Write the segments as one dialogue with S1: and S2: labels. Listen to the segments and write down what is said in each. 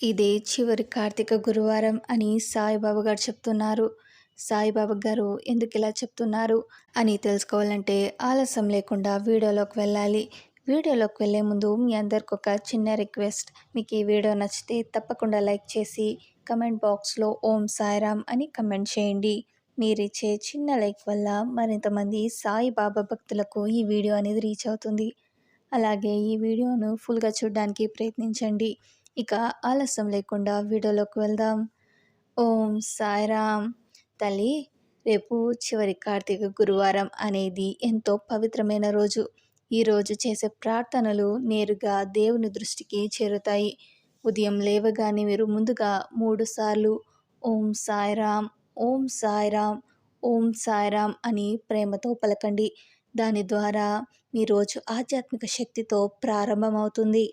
S1: ఇదే చివరి కార్తీక గురువారం అని సాయిబాబా గారు చెప్తున్నారు. సాయిబాబా గారు ఎందుకు ఇలా చెప్తున్నారు అని తెలుసుకోవాలంటే ఆలస్యం లేకుండా వీడియోలోకి వెళ్ళాలి. వీడియోలోకి వెళ్ళే ముందు మీ అందరికి ఒక చిన్న రిక్వెస్ట్. మీకు ఈ వీడియో నచ్చితే తప్పకుండా లైక్ చేసి కమెంట్ బాక్స్లో ఓం సాయిరామ్ అని కమెంట్ చేయండి. మీరిచ్చే చిన్న లైక్ వల్ల మరింతమంది సాయిబాబా భక్తులకు ఈ వీడియో అనేది రీచ్ అవుతుంది. అలాగే ఈ వీడియోను ఫుల్గా చూడడానికి ప్రయత్నించండి. ఇక ఆలస్యం లేకుండా వీడియోలోకి వెళ్దాం. ఓం సాయిరామ్ తల్లి రేపు చివరి కార్తీక గురువారం అనేది ఎంతో పవిత్రమైన రోజు. ఈరోజు చేసే ప్రార్థనలు నేరుగా దేవుని దృష్టికి చేరుతాయి. ఉదయం లేవగానే మీరు ముందుగా మూడు సార్లు ఓం సాయిరామ్ ఓం సాయిరామ్ ఓం సాయిరామ్ అని ప్రేమతో పలకండి. దాని ద్వారా మీ రోజు ఆధ్యాత్మిక శక్తితో ప్రారంభమవుతుంది.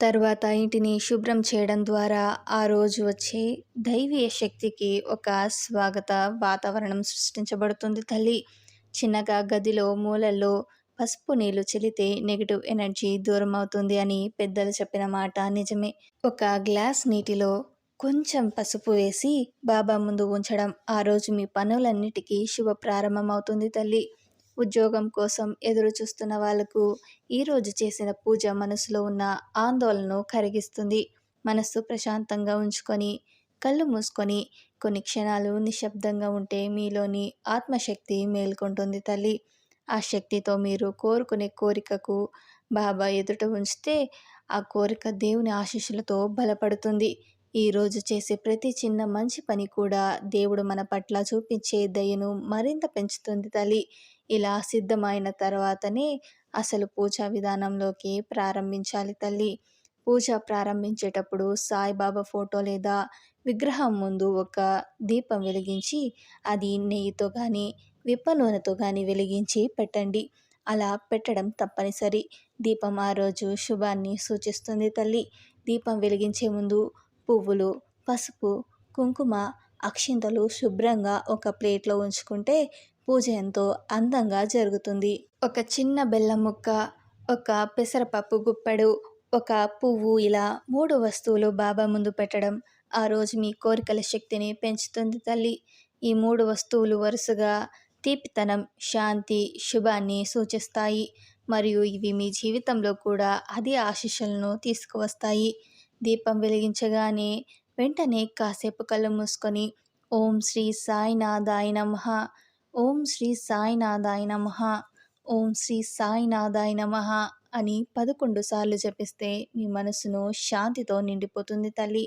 S1: తర్వాత ఇంటిని శుభ్రం చేయడం ద్వారా ఆ రోజు వచ్చే దైవీయ శక్తికి ఒక స్వాగత వాతావరణం సృష్టించబడుతుంది తల్లి. చిన్నగా గదిలో మూలల్లో పసుపు నీళ్ళు చెల్లితే నెగిటివ్ ఎనర్జీ దూరం అవుతుంది అని పెద్దలు చెప్పిన మాట నిజమే. ఒక గ్లాస్ నీటిలో కొంచెం పసుపు వేసి బాబా ముందు ఉంచడం ఆ రోజు మీ పనులన్నిటికీ శుభ ప్రారంభం అవుతుంది తల్లి. ఉద్యోగం కోసం ఎదురు చూస్తున్న వాళ్ళకు ఈరోజు చేసిన పూజ మనసులో ఉన్న ఆందోళనను కరిగిస్తుంది. మనస్సు ప్రశాంతంగా ఉంచుకొని కళ్ళు మూసుకొని కొన్ని క్షణాలు నిశ్శబ్దంగా ఉంటే మీలోని ఆత్మశక్తి మేల్కొంటుంది తల్లి. ఆ శక్తితో మీరు కోరుకునే కోరికకు బాబా ఎదుట ఉంచితే ఆ కోరిక దేవుని ఆశీస్సులతో బలపడుతుంది. ఈరోజు చేసే ప్రతి చిన్న మంచి పని కూడా దేవుడు మన పట్ల చూపించే దయను మరింత పెంచుతుంది తల్లి. ఇలా సిద్ధమైన తర్వాతనే అసలు పూజా విధానంలోకి ప్రారంభించాలి తల్లి. పూజ ప్రారంభించేటప్పుడు సాయిబాబా ఫోటో లేదా విగ్రహం ముందు ఒక దీపం వెలిగించి అది నెయ్యితో కానీ విప్ప నూనెతో కానీ వెలిగించి పెట్టండి. అలా పెట్టడం తప్పనిసరి. దీపం ఆ రోజు శుభాన్ని సూచిస్తుంది తల్లి. దీపం వెలిగించే ముందు పువ్వులు పసుపు కుంకుమ అక్షింతలు శుభ్రంగా ఒక ప్లేట్లో ఉంచుకుంటే పూజ ఎంతో అందంగా జరుగుతుంది. ఒక చిన్న బెల్లం ముక్క ఒక పెసరపప్పు గుప్పెడు ఒక పువ్వు ఇలా మూడు వస్తువులు బాబా ముందు పెట్టడం ఆ రోజు మీ కోరికల శక్తిని పెంచుతుంది తల్లి. ఈ మూడు వస్తువులు వరుసగా తీపితనం శాంతి శుభాన్ని సూచిస్తాయి. మరియు ఇవి మీ జీవితంలో కూడా అదే ఆశీస్సులను తీసుకువస్తాయి. దీపం వెలిగించగానే వెంటనే కాసేపు కళ్ళు మూసుకొని ఓం శ్రీ సాయినాథాయ నమ ఓం శ్రీ సాయినాథాయ నమ. ఓం శ్రీ సాయినాథాయ నమ అని పదకొండు సార్లు జపిస్తే మీ మనసును శాంతితో నిండిపోతుంది తల్లి.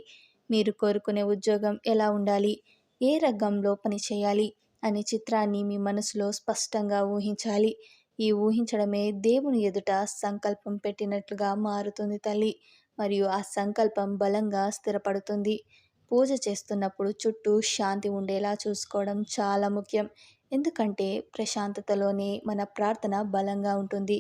S1: మీరు కోరుకునే ఉద్యోగం ఎలా ఉండాలి? ఏ రంగంలో పనిచేయాలి అనే చిత్రాన్ని మీ మనసులో స్పష్టంగా ఊహించాలి. ఈ ఊహించడమే దేవుని ఎదుట సంకల్పం పెట్టినట్లుగా మారుతుంది తల్లి. మరియు ఆ సంకల్పం బలంగా స్థిరపడుతుంది. పూజ చేస్తున్నప్పుడు చుట్టూ శాంతి ఉండేలా చూసుకోవడం చాలా ముఖ్యం. ఎందుకంటే ప్రశాంతతలోనే మన ప్రార్థన బలంగా ఉంటుంది.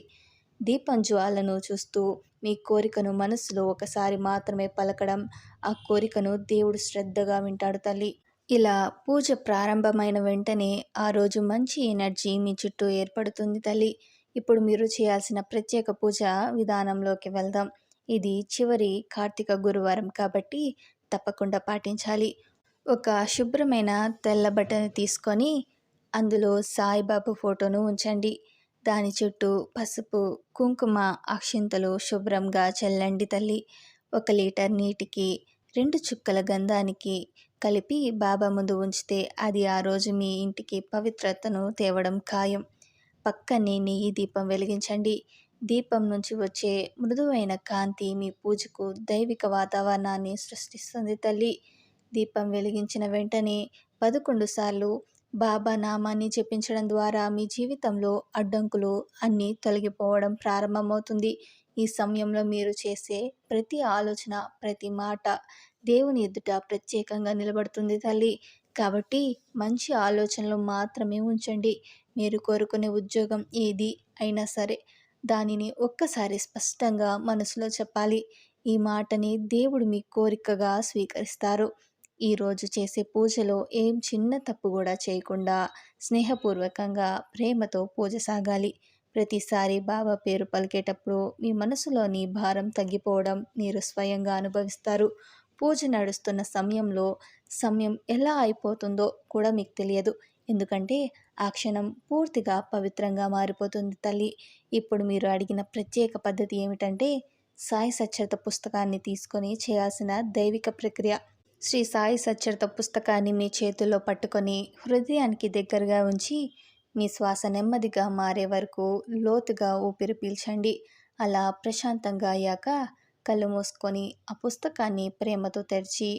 S1: దీపం జ్వాలను చూస్తూ మీ కోరికను మనసులో ఒకసారి మాత్రమే పలకడం ఆ కోరికను దేవుడు శ్రద్ధగా వింటాడు తల్లి. ఇలా పూజ ప్రారంభమైన వెంటనే ఆ రోజు మంచి ఎనర్జీ మీ చుట్టూ ఏర్పడుతుంది తల్లి. ఇప్పుడు మీరు చేయాల్సిన ప్రత్యేక పూజ విధానంలోకి వెళ్దాం. ఇది చివరి కార్తీక గురువారం కాబట్టి తప్పకుండా పాటించాలి. ఒక శుభ్రమైన తెల్ల బట్టను తీసుకొని అందులో సాయిబాబు ఫోటోను ఉంచండి. దాని చుట్టూ పసుపు కుంకుమ అక్షింతలు శుభ్రంగా చల్లండి తల్లి. ఒక లీటర్ నీటికి రెండు చుక్కల గంధానికి కలిపి బాబా ముందు ఉంచితే అది ఆ రోజు మీ ఇంటికి పవిత్రతను తేవడం ఖాయం. పక్కనే నెయ్యి దీపం వెలిగించండి. దీపం నుంచి వచ్చే మృదువైన కాంతి మీ పూజకు దైవిక వాతావరణాన్ని సృష్టిస్తుంది తల్లి. దీపం వెలిగించిన వెంటనే పదకొండు సార్లు బాబా నామాన్ని చెప్పించడం ద్వారా మీ జీవితంలో అడ్డంకులు అన్నీ తొలగిపోవడం ప్రారంభమవుతుంది. ఈ సమయంలో మీరు చేసే ప్రతి ఆలోచన ప్రతి మాట దేవుని ఎదుట ప్రత్యేకంగా నిలబడుతుంది తల్లి. కాబట్టి మంచి ఆలోచనలు మాత్రమే ఉంచండి. మీరు కోరుకునే ఉద్యోగం ఏది అయినా సరే దానిని ఒక్కసారి స్పష్టంగా మనసులో చెప్పాలి. ఈ మాటని దేవుడు మీ కోరికగా స్వీకరిస్తారు. ఈరోజు చేసే పూజలో ఏం చిన్న తప్పు కూడా చేయకుండా స్నేహపూర్వకంగా ప్రేమతో పూజ సాగాలి. ప్రతిసారి బాబా పేరు పలికేటప్పుడు మీ మనసులోని భారం తగ్గిపోవడం మీరు స్వయంగా అనుభవిస్తారు. పూజ నడుస్తున్న సమయంలో సమయం ఎలా అయిపోతుందో కూడా మీకు తెలియదు. ఎందుకంటే ఆ క్షణం పూర్తిగా పవిత్రంగా మారిపోతుంది తల్లి. ఇప్పుడు మీరు అడిగిన ప్రత్యేక పద్ధతి ఏమిటంటే సాయి సచ్చరిత పుస్తకాన్ని తీసుకొని చేయాల్సిన దైవిక ప్రక్రియ. శ్రీ సాయి సచ్చరిత పుస్తకాన్ని మీ చేతుల్లో పట్టుకొని హృదయానికి దగ్గరగా ఉంచి మీ శ్వాస నెమ్మదిగా మారే వరకు లోతుగా ఊపిరి పీల్చండి. అలా ప్రశాంతంగా అయ్యాక కళ్ళు మూసుకొని ఆ పుస్తకాన్ని ప్రేమతో తెరిచి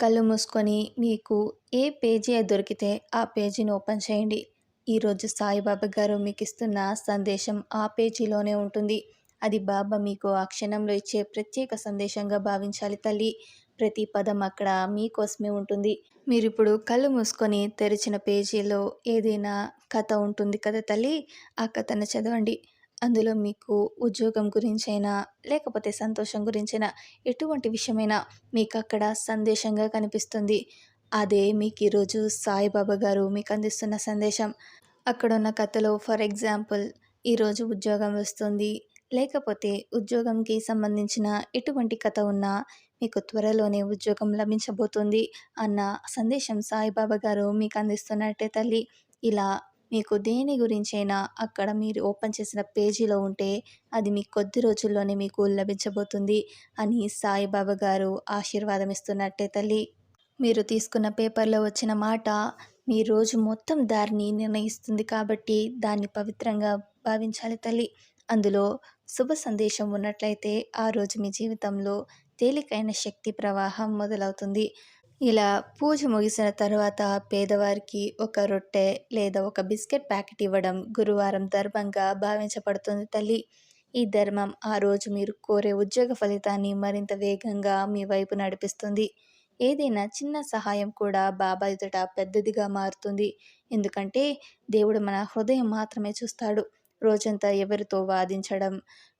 S1: కళ్ళు మూసుకొని మీకు ఏ పేజీ దొరికితే ఆ పేజీని ఓపెన్ చేయండి. ఈరోజు సాయిబాబా గారు మీకు ఇస్తున్న సందేశం ఆ పేజీలోనే ఉంటుంది. అది బాబా మీకు ఆ క్షణంలో ఇచ్చే ప్రత్యేక సందేశంగా భావించాలి తల్లి. ప్రతి పదం అక్కడ మీకోసమే ఉంటుంది. మీరు ఇప్పుడు కళ్ళు మూసుకొని తెరిచిన పేజీలో ఏదైనా కథ ఉంటుంది కదా తల్లి? ఆ కథను చదవండి. అందులో మీకు ఉద్యోగం గురించైనా లేకపోతే సంతోషం గురించైనా ఎటువంటి విషయమైనా మీకు అక్కడ సందేశంగా కనిపిస్తుంది. అదే మీకు ఈరోజు సాయిబాబా గారు మీకు అందిస్తున్న సందేశం. అక్కడ ఉన్న కథలో ఫర్ ఎగ్జాంపుల్ ఈరోజు ఉద్యోగం వస్తుంది. లేకపోతే ఉద్యోగంకి సంబంధించిన ఎటువంటి కథ ఉన్నా మీకు త్వరలోనే ఉద్యోగం లభించబోతుంది అన్న సందేశం సాయిబాబా గారు మీకు అందిస్తున్నట్టే తల్లి. ఇలా మీకు దేని గురించైనా అక్కడ మీరు ఓపెన్ చేసిన పేజీలో ఉంటే అది మీ కొద్ది రోజుల్లోనే మీకు లభించబోతుంది అని సాయిబాబా గారు ఆశీర్వాదం ఇస్తున్నట్టే తల్లి. మీరు తీసుకున్న పేపర్లో వచ్చిన మాట మీ రోజు మొత్తం దారిని నిర్ణయిస్తుంది కాబట్టి దాన్ని పవిత్రంగా భావించాలి తల్లి. అందులో శుభ సందేశం ఉన్నట్లయితే ఆ రోజు మీ జీవితంలో తేలికైన శక్తి ప్రవాహం మొదలవుతుంది. ఇలా పూజ ముగిసిన తర్వాత పేదవారికి ఒక రొట్టె లేదా ఒక బిస్కెట్ ప్యాకెట్ ఇవ్వడం గురువారం ధర్మంగా భావించబడుతుంది తల్లి. ఈ ధర్మం ఆ రోజు మీరు కోరే ఉద్యోగ ఫలితాన్ని మరింత వేగంగా మీ వైపు నడిపిస్తుంది. ఏదైనా చిన్న సహాయం కూడా బాబా ఎదుట పెద్దదిగా మారుతుంది. ఎందుకంటే దేవుడు మన హృదయం మాత్రమే చూస్తాడు. రోజంతా ఎవరితో వాదించడం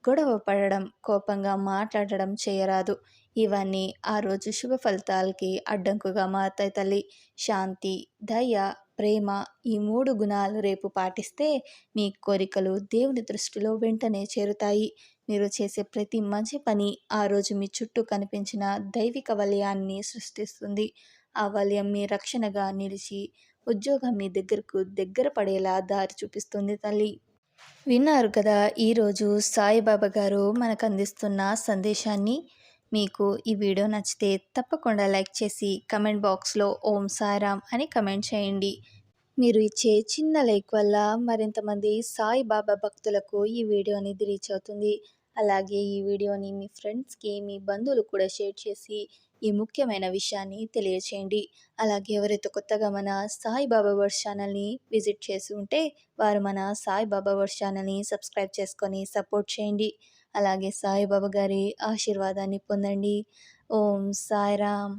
S1: గొడవ పడడం కోపంగా మాట్లాడడం చేయరాదు. ఇవన్నీ ఆ రోజు శుభ ఫలితాలకి అడ్డంకుగా మారుతాయి తల్లి. శాంతి దయ ప్రేమ ఈ మూడు గుణాలు రేపు పాటిస్తే మీ కోరికలు దేవుని దృష్టిలో వెంటనే చేరుతాయి. మీరు చేసే ప్రతి మంచి పని ఆ రోజు మీ చుట్టూ కనిపించిన దైవిక వలయాన్ని సృష్టిస్తుంది. ఆ వలయం మీ రక్షణగా నిలిచి ఉద్యోగం మీ దగ్గరకు దగ్గర పడేలా దారి చూపిస్తుంది తల్లి. విన్నారు కదా ఈరోజు సాయిబాబా గారు మనకు అందిస్తున్న సందేశాన్ని. మీకు ఈ వీడియో నచ్చితే తప్పకుండా లైక్ చేసి కమెంట్ బాక్స్లో ఓం సాయిరామ్ అని కమెంట్ చేయండి. మీరు ఇచ్చే చిన్న లైక్ వల్ల మరింతమంది సాయిబాబా భక్తులకు ఈ వీడియో అనేది రీచ్ అవుతుంది. అలాగే ఈ వీడియోని మీ ఫ్రెండ్స్కి మీ బంధువులు కూడా షేర్ చేసి ఈ ముఖ్యమైన విషయాన్ని తెలియచేయండి. అలాగే ఎవరైతే కొత్తగా మన సాయిబాబా వర్డ్ ఛానల్ని విజిట్ చేసి ఉంటే వారు మన సాయిబాబా వర్డ్ ఛానల్ని సబ్స్క్రైబ్ చేసుకొని సపోర్ట్ చేయండి. అలాగే సాయిబాబా గారి ఆశీర్వాదాన్ని పొందండి. ఓం సాయిరామ్.